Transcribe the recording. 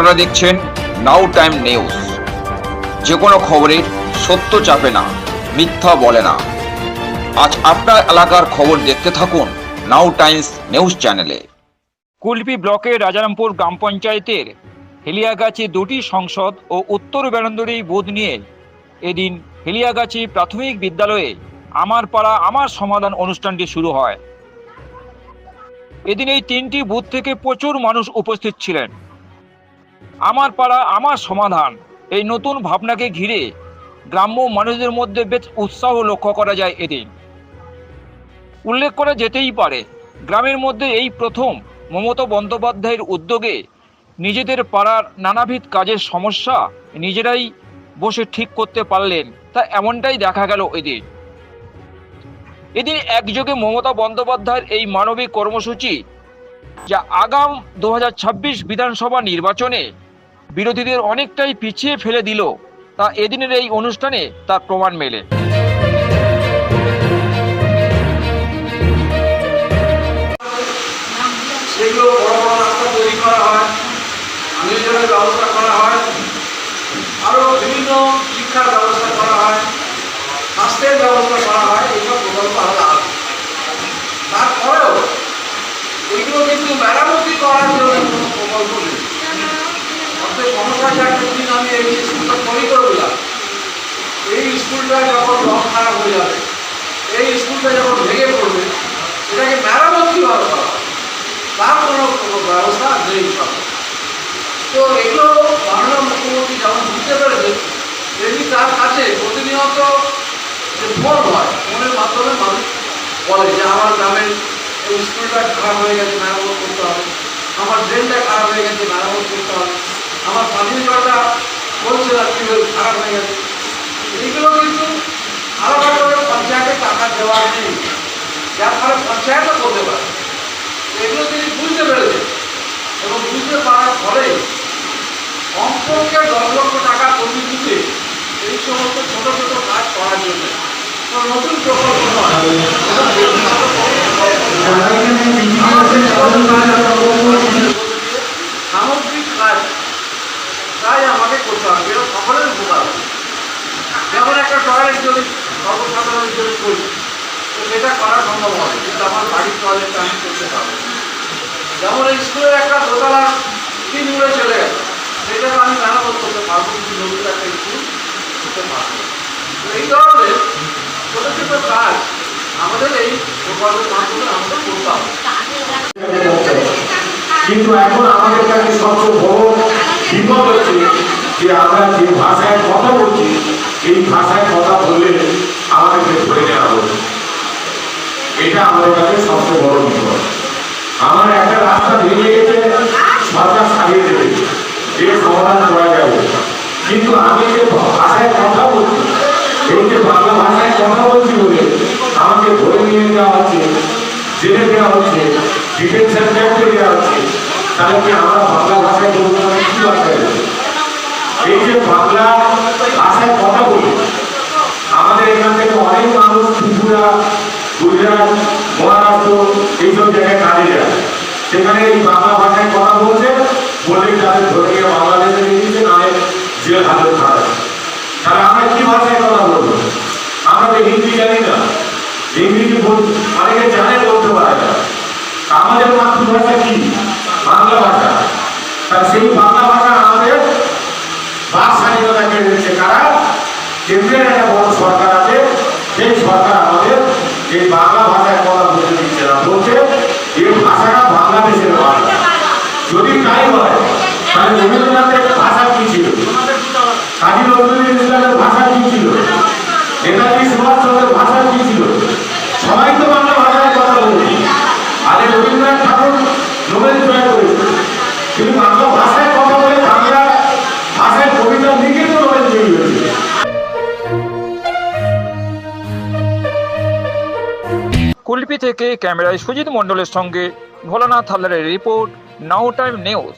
আপনারা দেখছেন নাও time news যে কোনো খবরের সত্য চাপে না, মিথ্যা বলে না। আজ আপনার এলাকার খবর দেখতে থাকুন নাও টাইমস নিউজ চ্যানেলে কুলপি ব্লকের রাজারামপুর গ্রাম পঞ্চায়েতের হেলিয়াগাছি দুটি সংসদ ও উত্তর বেরন্দরি বোধ নিয়ে এদিন হেলিয়াগাছি প্রাথমিক বিদ্যালয়ে আমার পাড়া, আমার সমাধান অনুষ্ঠানটি শুরু হয়। এদিন এই তিনটি বুথ থেকে প্রচুর মানুষ উপস্থিত ছিলেন। আমার পাড়া, আমার সমাধান। এই নতুন ভাবনাকে ঘিরে গ্রাম্য মানুষদের মধ্যে বেশ উৎসাহ লক্ষ্য করা যায় এদিন। উল্লেখ করা যেতেই পারে, গ্রামের মধ্যে এই প্রথম মমতা বন্দ্যোপাধ্যায়ের উদ্যোগে নিজেদের পাড়ার নানাবিধ কাজের সমস্যা নিজেরাই বসে ঠিক করতে পারলেন, তা এমনটাই দেখা গেল এদিন। এদিন একযোগে মমতা বন্দ্যোপাধ্যায়ের এই মানবিক কর্মসূচি, যা আগাম দু হাজার ছাব্বিশ বিধানসভা নির্বাচনে বিরোধীদের অনেকটাই পিছিয়ে ফেলে দিল। তা এদিনের এই অনুষ্ঠানে তার প্রমাণ মেলে। আমি এই স্কুলটা তৈরি করে দিলাম এই স্কুলটা যখন রং খারাপ হয়ে যাবে, এই স্কুলটা যখন ভেঙে পড়বে, এটাকে মেরামত কীভাবে করা তার কোনো ব্যবস্থা নেই সব। তো এগুলো মাননীয় মুখ্যমন্ত্রী যেমন বুঝতে পেরেছে তেমনি তার কাছে প্রতিনিয়ত যে ফোন হয়, ফোনের মাধ্যমে মানুষ বলে যে, আমার গ্রামের এই স্কুলটা খারাপ হয়ে গেছে, মেরামত করতে হবে। আমার ড্রেনটা খারাপ হয়ে গেছে, মেরামত করতে হবে। আমার পানীয় জলটা বলছে হয়ে- খারাপ হয়ে গেছে। এইগুলো কিন্তু আলাদা করে পঞ্চায়েতে টাকা দেওয়া নেই। যার ফলে পঞ্চায়েতও করতে পারে। এগুলো তিনি বুঝতে পেরেছেন। এবং বুঝতে পারার ফলে কমপক্ষে দশ লক্ষ টাকা কর্মী দিতে এই সমস্ত ছোট ছোট কাজ করার জন্য। নতুন প্রকল্প নয়। সামগ্রিক কাজ তাই আমাকে করতে হবে যেটা সকলের উপকার। যেমন একটা টয়লেট যদি সর্বসাধারণের জন্য করি, তো সেটা করা সম্ভব হবে। কিন্তু আমার বাড়ির টয়লেটটা আমি করতে পারব যেমন স্কুলের একটা দোতলা তিন উড়ে চলে গেল সেটা আমি মেরামত করতে পারব, কিন্তু নতুন একটা স্কুল করতে পারব এই ধরনের ছোটো ছোটো কাজ আমাদের এই প্রকল্পের মাধ্যমে আমাদের করতে হবে কিন্তু এখন আমাদের কাছে সবচেয়ে বড় বিপদ হচ্ছে যে আমরা যে ভাষায় কথা বলছি, এই ভাষায় কথা বললে আমাদেরকে ধরে নেওয়া হচ্ছে এটা আমাদের কাছে সবচেয়ে বড় বিপদ। আমার একটা রাস্তা ভেঙে গেছে, সরকার সারিয়ে দেবে। এর সমাধান করা যাবে। কিন্তু আমি যে ভাষায় কথা বলছি, এই যে বাংলা ভাষায় কথা বলছি বলে আমাকে ধরে নিয়ে যাওয়া হচ্ছে, জেলে দেওয়া হচ্ছে, ডিটেনশন ক্যাম্পে দেওয়া হচ্ছে, তাহলে কি আমরা বাংলা ভাষায় বলব না? কি ভাষায় বলব? এই যে বাংলা ভাষায় কথা বলি। আমাদের এখান থেকে অনেক মানুষ ত্রিপুরা, গুজরাট, মহারাষ্ট্র এইসব জায়গায় কাজে যায়। সেখানে বাংলা ভাষায় কথা বলছে, বলে তাদের বাংলাদেশে নিয়ে দিচ্ছে নাহলে তাহলে আমরা কি ভাষায় কথা বলব? আমরা তো হিন্দি জানি না। ইংরেজি অনেকে জানে, বলতে পারে আমাদের মাতৃভাষা কি? বাংলা ভাষা। তার সেই বাংলা ভাষা আমাদের বাক স্বাধীনতা কেড়ে নিচ্ছে কারা কেন্দ্রের একটা বড় সরকার আছে, সেই সরকার আমাদের এই বাংলা ভাষায় কথা বলতে দিচ্ছে না। বলছে, এই ভাষাটা বাংলাদেশের ভাষা। যদি তাই হয়, তাহলে রবীন্দ্রনাথের কুলপি থেকে ক্যামেরায় সুজিত মণ্ডলের সঙ্গে ভোলানাথ হালদারের রিপোর্ট নাও টাইম নিউজ।